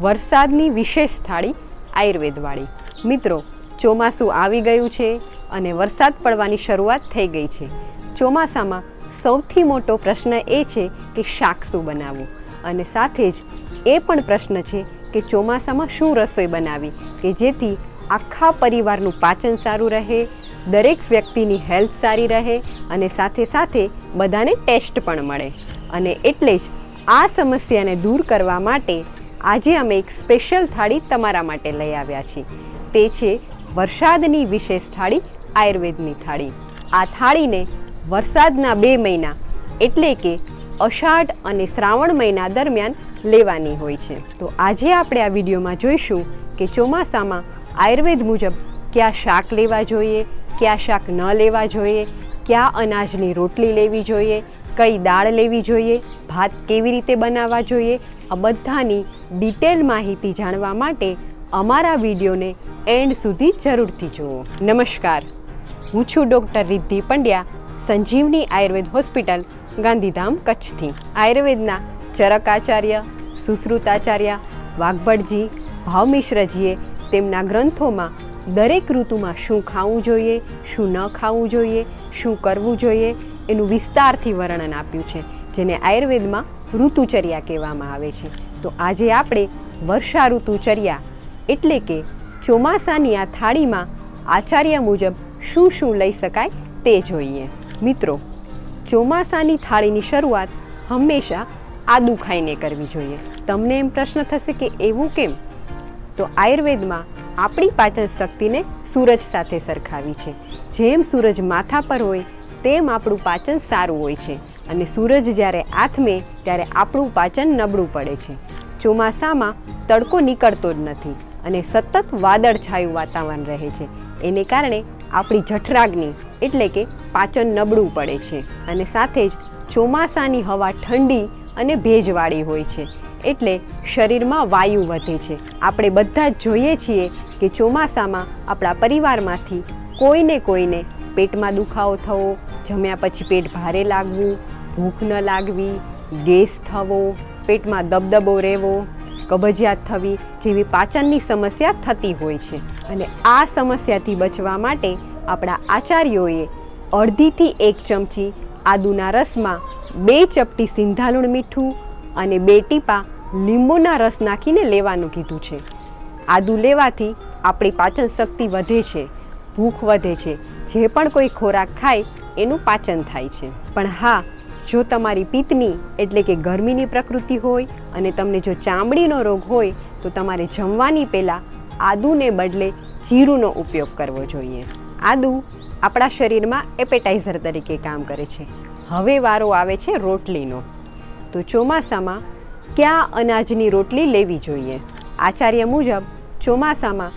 વરસાદની વિશેષ થાળી આયુર્વેદવાળી. મિત્રો, ચોમાસું આવી ગયું છે અને વરસાદ પડવાની શરૂઆત થઈ ગઈ છે. ચોમાસામાં સૌથી મોટો પ્રશ્ન એ છે કે શાક શું બનાવવું? અને સાથે જ એ પણ પ્રશ્ન છે કે ચોમાસામાં શું રસોઈ બનાવી? કે જેથી આખા પરિવારનું પાચન સારું રહે, દરેક વ્યક્તિની હેલ્થ સારી રહે અને સાથે સાથે બધાને ટેસ્ટ પણ મળે. અને એટલે જ આ સમસ્યાને દૂર કરવા માટે આજે અમે એક સ્પેશિયલ થાળી તમારા માટે લઈ આવ્યા છીએ. તે છે વરસાદની વિશેષ થાળી, આયુર્વેદની થાળી. આ થાળીને વરસાદના બે મહિના, એટલે કે અષાઢ અને શ્રાવણ મહિના દરમિયાન લેવાની હોય છે. તો આજે આપણે આ વિડીયોમાં જોઈશું કે ચોમાસામાં આયુર્વેદ મુજબ કયા શાક લેવા જોઈએ, કયા શાક ન લેવા જોઈએ, કયા અનાજની રોટલી લેવી જોઈએ, કઈ દાળ લેવી જોઈએ, ભાત કેવી રીતે બનાવવા જોઈએ, આ બધાની ડિટેલ માહિતી જાણવા માટે અમારા વિડીયોને એન્ડ સુધી જરૂરથી જુઓ. નમસ્કાર. હું છું ડૉક્ટર રિદ્ધિ પંડ્યા, સંજીવની આયુર્વેદ હોસ્પિટલ, ગાંધીધામ, કચ્છથી. આયુર્વેદના ચરકાચાર્ય, સુશ્રુતાચાર્ય, વાઘભટજી, ભાવમિશ્રજીએ તેમના ગ્રંથોમાં દરેક ઋતુમાં શું ખાવું જોઈએ, શું ન ખાવું જોઈએ, શું કરવું જોઈએ એનું વિસ્તારથી વર્ણન આપ્યું છે, જેને આયુર્વેદમાં ઋતુચર્યા કહેવામાં આવે છે. તો આજે આપણે વર્ષા ઋતુચર્યા એટલે કે ચોમાસાની આ થાળીમાં આચાર્ય મુજબ શું શું લઈ શકાય તે જોઈએ. મિત્રો, ચોમાસાની થાળીની શરૂઆત હંમેશા આદુ ખાઈને કરવી જોઈએ. તમને એમ પ્રશ્ન થશે કે એવું કેમ? તો આયુર્વેદમાં આપણી પાચન શક્તિને સૂરજ સાથે સરખાવી છે. જેમ સૂરજ માથા પર હોય, તેમ આપણું પાચન સારું હોય છે. અને સૂરજ જ્યારે આથમે, ત્યારે આપણું પાચન નબળું પડે છે. ચોમાસામાં તડકો નીકળતો જ નથી અને સતત વાદળછાયું વાતાવરણ રહે છે. એને કારણે આપણી જઠરાગ્નિ, એટલે કે પાચન નબળું પડે છે અને સાથે જ ચોમાસાની હવા ઠંડી અને ભેજવાળી હોય છે. એટલે શરીરમાં વાયુ વધે છે. આપણે બધા જ જોઈએ છીએ કે ચોમાસામાં આપણા પરિવારમાંથી કોઈને કોઈને પેટમાં દુખાવો થવો, જમ્યા પછી પેટ ભારે લાગવું ભૂખ ન લાગવી, ગેસ થવો, પેટમાં દબદબો રહેવો, કબજિયાત થવી જેવી પાચનની સમસ્યા થતી હોય છે. અને આ સમસ્યાથી બચવા માટે આપણા આચાર્યોએ અડધીથી એક ચમચી આદુના રસમાં બે ચપટી સિંધાલુણ મીઠું અને બે ટીપા લીંબુના રસ નાખીને લેવાનું કીધું છે. આદુ લેવાથી આપણી પાચન શક્તિ વધે છે, ભૂખ વધે છે. જે પણ કોઈ ખોરાક ખાય, એનું પાચન થાય છે. પણ હા જો તમારી પિત્તની, એટલે કે ગરમીની પ્રકૃતિ હોય અને તમને જો ચામડીનો રોગ હોય, તો તમારે જમવાની પહેલાં આદુને બદલે જીરુંનો ઉપયોગ કરવો જોઈએ. આદુ આપણા શરીરમાં એપેટાઇઝર તરીકે કામ કરે છે. હવે વારો આવે છે રોટલીનો. તો ચોમાસામાં કયા અનાજની રોટલી લેવી જોઈએ? આચાર્ય મુજબ ચોમાસામાં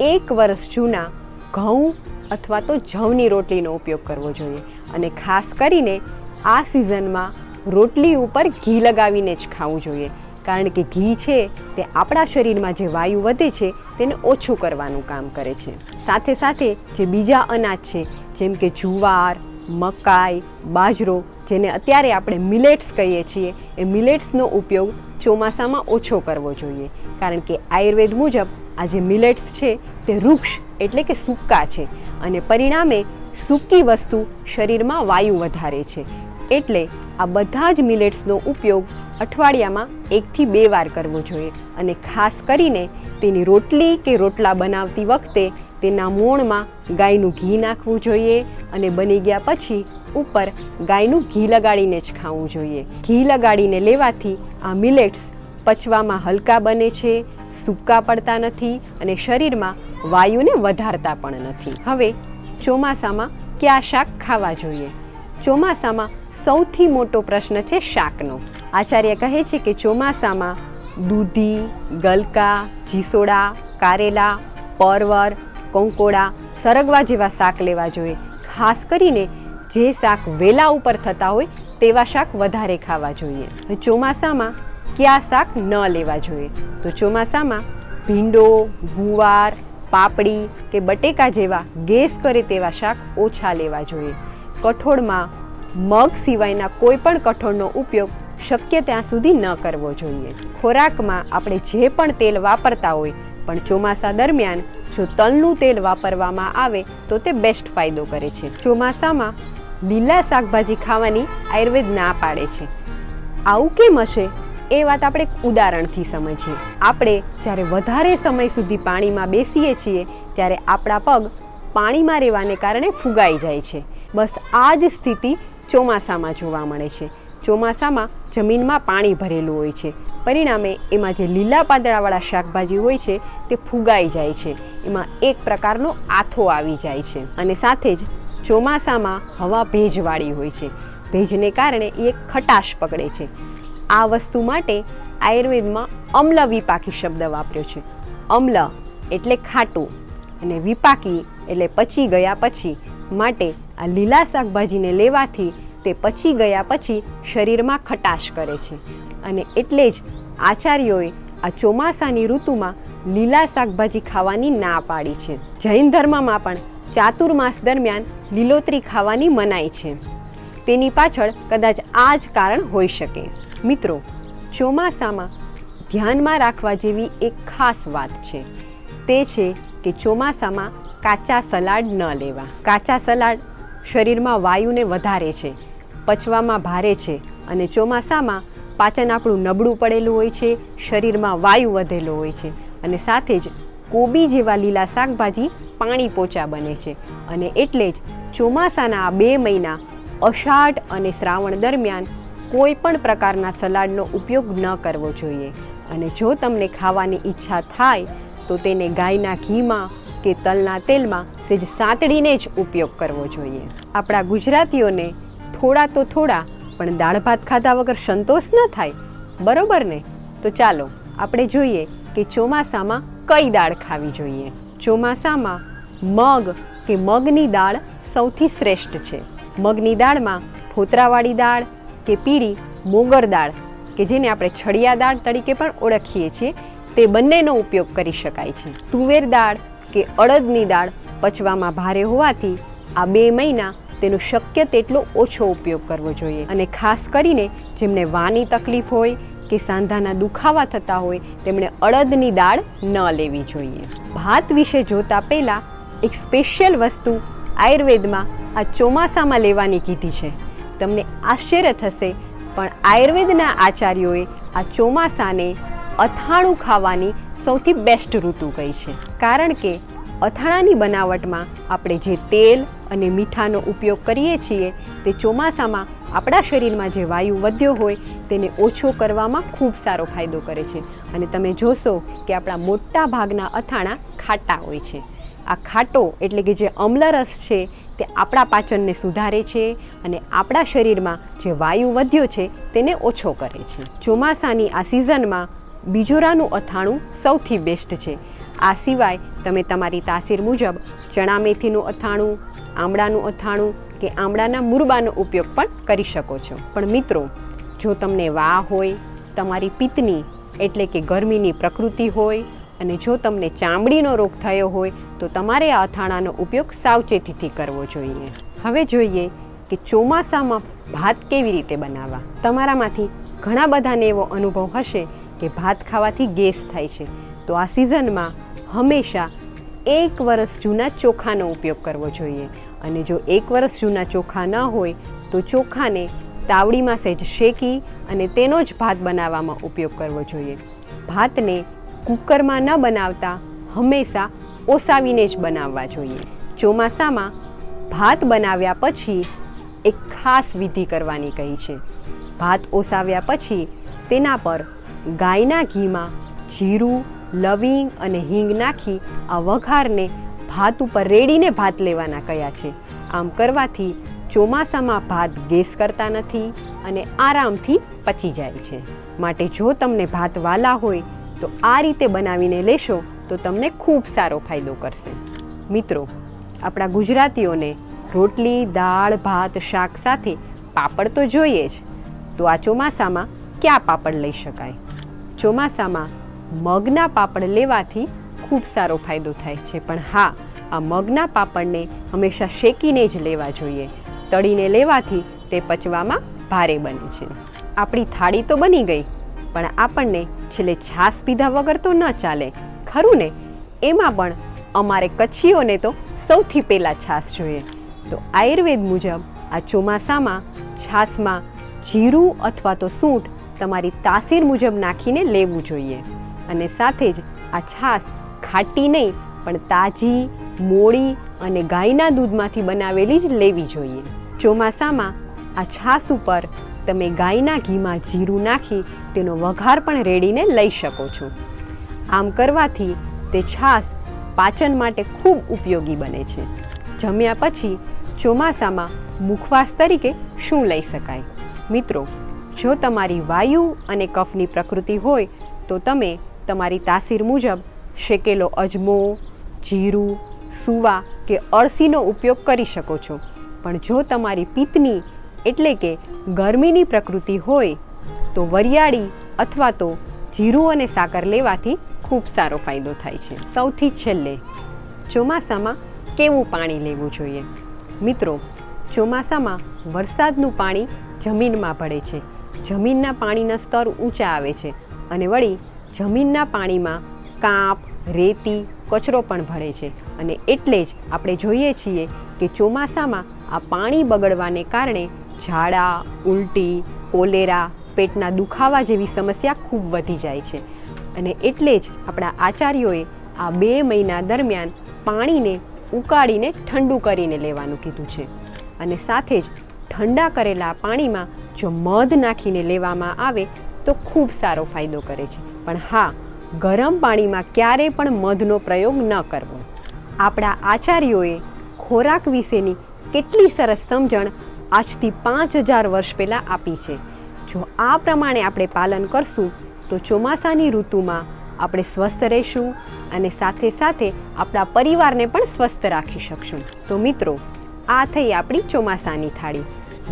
એક વર્ષ જૂના ઘઉં અથવા તો જવની રોટલીનો ઉપયોગ કરવો જોઈએ. અને ખાસ કરીને આ સિઝનમાં રોટલી ઉપર ઘી લગાવીને જ ખાવું જોઈએ. કારણ કે ઘી છે તે આપણા શરીરમાં જે વાયુ વધે છે તેને ઓછું કરવાનું કામ કરે છે. સાથે સાથે જે બીજા અનાજ છે, જેમ કે જુવાર, મકાઈ, બાજરો, જેને અત્યારે આપણે મિલેટ્સ કહીએ છીએ, એ મિલેટ્સનો ઉપયોગ ચોમાસામાં ઓછો કરવો જોઈએ. કારણ કે આયુર્વેદ મુજબ આ જે મિલેટ્સ છે તે વૃક્ષ એટલે કે સૂકા છે અને પરિણામે સૂકી વસ્તુ શરીરમાં વાયુ વધારે છે. એટલે આ બધા જ મિલેટ્સનો ઉપયોગ અઠવાડિયામાં એકથી બે વાર કરવો જોઈએ અને ખાસ કરીને તેની રોટલી કે રોટલા બનાવતી વખતે તેના મોણમાં ગાયનું ઘી નાખવું જોઈએ અને બની ગયા પછી ઉપર ગાયનું ઘી લગાડીને જ ખાવું જોઈએ. ઘી લગાડીને લેવાથી આ મિલેટ્સ પચવામાં હલકા બને છે, સૂકા પડતા નથી અને શરીરમાં વાયુને વધારતા પણ નથી. હવે ચોમાસામાં કયા શાક ખાવા જોઈએ? ચોમાસામાં સૌથી મોટો પ્રશ્ન છે શાકનો. આચાર્ય કહે છે કે ચોમાસામાં દૂધી, ગલકા જીસોડા કારેલા, પરવર, કંકોડા સરગવા જેવા શાક લેવા જોઈએ. ખાસ કરીને જે શાક વેલા ઉપર થતા હોય તેવા શાક વધારે ખાવા જોઈએ. ચોમાસામાં કયા શાક ન લેવા જોઈએ? તો ચોમાસામાં ભીંડો, ગુવાર, પાપડી કે બટેકા જેવા ગેસ કરે તેવા શાક ઓછા લેવા જોઈએ. કઠોળમાં મગ સિવાયના કોઈ પણ કઠોળનો ઉપયોગ શક્ય ત્યાં સુધી ન કરવો જોઈએ. ખોરાકમાં આપણે જે પણ તેલ વાપરતા હોય, પણ ચોમાસા દરમિયાન જો તલનું તેલ વાપરવામાં આવે, તો તે બેસ્ટ ફાયદો કરે છે. ચોમાસામાં લીલા શાકભાજી ખાવાની આયુર્વેદ ના પાડે છે. આવું કેમ હશે? એ વાત આપણે ઉદાહરણથી સમજીએ. આપણે જ્યારે વધારે સમય સુધી પાણીમાં બેસીએ છીએ, ત્યારે આપણા પગ પાણીમાં રહેવાને કારણે ફુગાઈ જાય છે. બસ આ જ સ્થિતિ ચોમાસામાં જોવા મળે છે. ચોમાસામાં જમીનમાં પાણી ભરેલું હોય છે. પરિણામે એમાં જે લીલા પાંદડાવાળા શાકભાજી હોય છે તે ફુગાઈ જાય છે. એમાં એક પ્રકારનો આથો આવી જાય છે. અને સાથે જ ચોમાસામાં હવા ભેજવાળી હોય છે. ભેજને કારણે એ ખટાશ પકડે છે. આ વસ્તુ માટે આયુર્વેદમાં અમ્લ વિપાકી શબ્દ વાપર્યો છે. અમ્લ એટલે ખાટું અને વિપાકી એટલે પચી ગયા પછી માટે આ લીલા શાકભાજીને લેવાથી તે પચી ગયા પછી શરીરમાં ખટાશ કરે છે. અને એટલે જ આચાર્યોએ આ ચોમાસાની ઋતુમાં લીલા શાકભાજી ખાવાની ના પાડી છે. જૈન ધર્મમાં પણ ચાતુર્માસ દરમિયાન લીલોતરી ખાવાની મનાઈ છે. તેની પાછળ કદાચ આ જ કારણ હોઈ શકે. મિત્રો, ચોમાસામાં ધ્યાનમાં રાખવા જેવી એક ખાસ વાત છે. તે છે કે ચોમાસામાં કાચા સલાડ ન લેવા. કાચા સલાડ શરીરમાં વાયુને વધારે છે, પચવામાં ભારે છે અને ચોમાસામાં પાચન આપણું નબળું પડેલું હોય છે, શરીરમાં વાયુ વધેલો હોય છે અને સાથે જ કોબી જેવા લીલા શાકભાજી પાણી પોચા બને છે અને એટલે જ ચોમાસાના આ બે મહિના અષાઢ અને શ્રાવણ દરમિયાન કોઈ પણ પ્રકારના સલાડનો ઉપયોગ ન કરવો જોઈએ અને જો તમને ખાવાની ઈચ્છા થાય તો તેને ગાયના ઘીમાં કે તલના તેલમાં સેજ સાંતળીને જ ઉપયોગ કરવો જોઈએ. આપણા ગુજરાતીઓને થોડા તો થોડા, પણ દાળ ભાત ખાધા વગર સંતોષ ન થાય. બરોબર ને? તો ચાલો, આપણે જોઈએ કે ચોમાસામાં કઈ દાળ ખાવી જોઈએ. ચોમાસામાં મગ કે મગની દાળ સૌથી શ્રેષ્ઠ છે. મગની દાળમાં ફોતરાવાળી દાળ કે પીળી મોગર દાળ, કે જેને આપણે છડિયા દાળ તરીકે પણ ઓળખીએ છીએ, તે બંનેનો ઉપયોગ કરી શકાય છે. તુવેર દાળ કે અડદની દાળ પચવામાં ભારે હોવાથી આ બે મહિના તેનો શક્ય તેટલો ઓછો ઉપયોગ કરવો જોઈએ. અને ખાસ કરીને જેમને વાની તકલીફ હોય કે સાંધાના દુખાવા થતા હોય, તેમણે અડદની દાળ ન લેવી જોઈએ. ભાત વિશે જોતા પહેલાં એક સ્પેશિયલ વસ્તુ આયુર્વેદમાં આ ચોમાસામાં લેવાની કીધી છે. તમને આશ્ચર્ય થશે, પણ આયુર્વેદના આચાર્યોએ આ ચોમાસાને અથાણું ખાવાની સૌથી બેસ્ટ ઋતુ કહી છે. કારણ કે અથાણાની બનાવટમાં આપણે જે તેલ અને મીઠાનો ઉપયોગ કરીએ છીએ તે ચોમાસામાં આપણા શરીરમાં જે વાયુ વધ્યો હોય તેને ઓછો કરવામાં ખૂબ સારો ફાયદો કરે છે. અને તમે જોશો કે આપણા મોટા ભાગના અથાણા ખાટા હોય છે. આ ખાટો એટલે કે જે અમ્લરસ છે તે આપણા પાચનને સુધારે છે અને આપણા શરીરમાં જે વાયુ વધ્યો છે તેને ઓછો કરે છે. ચોમાસાની આ સિઝનમાં બીજોરાનું અથાણું સૌથી બેસ્ટ છે. આ સિવાય તમે તમારી તાસીર મુજબ ચણા મેથીનું અથાણું, આમળાનું અથાણું કે આમળાના મુરબાનો ઉપયોગ પણ કરી શકો છો. પણ મિત્રો, જો તમને વા હોય, તમારી પિત્તની એટલે કે ગરમીની પ્રકૃતિ હોય અને જો તમને ચામડીનો રોગ થયો હોય, તો તમારે આ અથાણાનો ઉપયોગ સાવચેતીથી કરવો જોઈએ. હવે જોઈએ કે ચોમાસામાં ભાત કેવી રીતે બનાવવા. તમારામાંથી ઘણા બધાને એવો અનુભવ હશે કે ભાત ખાવાથી ગેસ થાય છે. તો આ સિઝનમાં હંમેશા એક વરસ જૂના ચોખાનો ઉપયોગ કરવો જોઈએ. અને જો એક વરસ જૂના ચોખા ન હોય, તો ચોખાને તાવડીમાં સહેજ શેકી અને તેનો જ ભાત બનાવવામાં ઉપયોગ કરવો જોઈએ. ભાતને કુકરમાં ન બનાવતા હંમેશા ઓસાવીને જ બનાવવા જોઈએ. ચોમાસામાં ભાત બનાવ્યા પછી એક ખાસ વિધિ કરવાની કહી છે. ભાત ઓસાવ્યા પછી તેના પર ગાયના ઘીમાં જીરું લવિંગ અને હિંગ નાખી આ વઘારને ભાત ઉપર રેડીને ભાત લેવાના કયા છે. આમ કરવાથી ચોમાસામાં ભાત ગેસ કરતા નથી અને આરામથી પચી જાય છે. માટે જો તમને ભાત વાલા હોય તો આ રીતે બનાવીને લેશો તો તમને ખૂબ સારો ફાયદો કરશે. મિત્રો, આપણા ગુજરાતીઓને રોટલી, દાળ, ભાત, શાક સાથે પાપડ તો જોઈએ જ. તો આ ચોમાસામાં ક્યાં પાપડ લઈ શકાય? ચોમાસામાં મગના પાપડ લેવાથી ખૂબ સારો ફાયદો થાય છે. પણ હા, આ મગના પાપડને હંમેશા શેકીને જ લેવા જોઈએ. તળીને લેવાથી તે પચવામાં ભારે બને છે. આપણી થાળી તો બની ગઈ, પણ આપણને છેલ્લે છાશ પીધા વગર તો ન ચાલે. ખરું ને? એમાં પણ અમારે કચ્છીઓને તો સૌથી પહેલાં છાશ જોઈએ. તો આયુર્વેદ મુજબ આ ચોમાસામાં છાશમાં જીરું અથવા તો સૂંઠ તમારી તાસીર મુજબ નાખીને લેવું જોઈએ. અને સાથે જ આ છાશ ખાટી નહીં, પણ તાજી મોળી અને ગાયના દૂધમાંથી બનાવેલી જ લેવી જોઈએ. ચોમાસામાં આ છાશ ઉપર તમે ગાયના ઘીમાં જીરું નાખી તેનો વઘાર પણ રેડીને લઈ શકો છો. આમ કરવાથી તે છાશ પાચન માટે ખૂબ ઉપયોગી બને છે. જમ્યા પછી ચોમાસામાં મુખવાસ તરીકે શું લઈ શકાય? મિત્રો, જો તમારી વાયુ અને કફની પ્રકૃતિ હોય તો તમે તમારી તાસીર મુજબ શેકેલો અજમો, જીરું, સુવા કે અળસીનો ઉપયોગ કરી શકો છો. પણ જો તમારી પિત્તની, એટલે કે ગરમીની પ્રકૃતિ હોય, તો વરિયાળી અથવા તો જીરું અને સાકર લેવાથી ખૂબ સારો ફાયદો થાય છે. સૌથી છેલ્લે, ચોમાસામાં કેવું પાણી લેવું જોઈએ? મિત્રો, ચોમાસામાં વરસાદનું પાણી જમીનમાં ભળે છે. જમીનના પાણીના સ્તર ઊંચા આવે છે અને વળી જમીનના પાણીમાં કાંપ, રેતી, કચરો પણ ભળે છે. અને એટલે જ આપણે જોઈએ છીએ કે ચોમાસામાં આ પાણી બગડવાને કારણે ઝાડા, ઉલટી, કોલેરા, પેટના દુખાવા જેવી સમસ્યા ખૂબ વધી જાય છે. અને એટલે જ આપણા આચાર્યોએ આ બે મહિના દરમિયાન પાણીને ઉકાળીને ઠંડુ કરીને લેવાનું કીધું છે. અને સાથે જ ઠંડા કરેલા પાણીમાં જો મધ નાખીને લેવામાં આવે તો ખૂબ સારો ફાયદો કરે છે. પણ હા, ગરમ પાણીમાં ક્યારેય પણ મધનો પ્રયોગ ન કરવો. આપણા આચાર્યોએ ખોરાક વિશેની કેટલી સરસ સમજણ આજથી પાંચ હજાર વર્ષ પહેલાં આપી છે. જો આ પ્રમાણે આપણે પાલન કરશું, તો ચોમાસાની ઋતુમાં આપણે સ્વસ્થ રહીશું અને સાથે સાથે આપણા પરિવારને પણ સ્વસ્થ રાખી શકશું. તો મિત્રો, આ થઈ આપણી ચોમાસાની થાળી.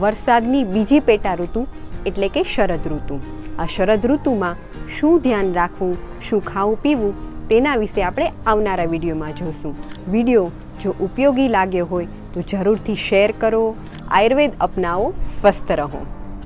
વરસાદની બીજી પેટા ઋતુ એટલે કે શરદ ઋતુ. આ શરદ ઋતુમાં શું ધ્યાન રાખવું, શું ખાવું, પીવું, તેના વિશે આપણે આવનારા વિડીયોમાં જોઈશું વીડિયો જો ઉપયોગી લાગ્યો હોય તો જરૂરથી શેર કરો, આયુર્વેદ અપનાવો, સ્વસ્થ રહો.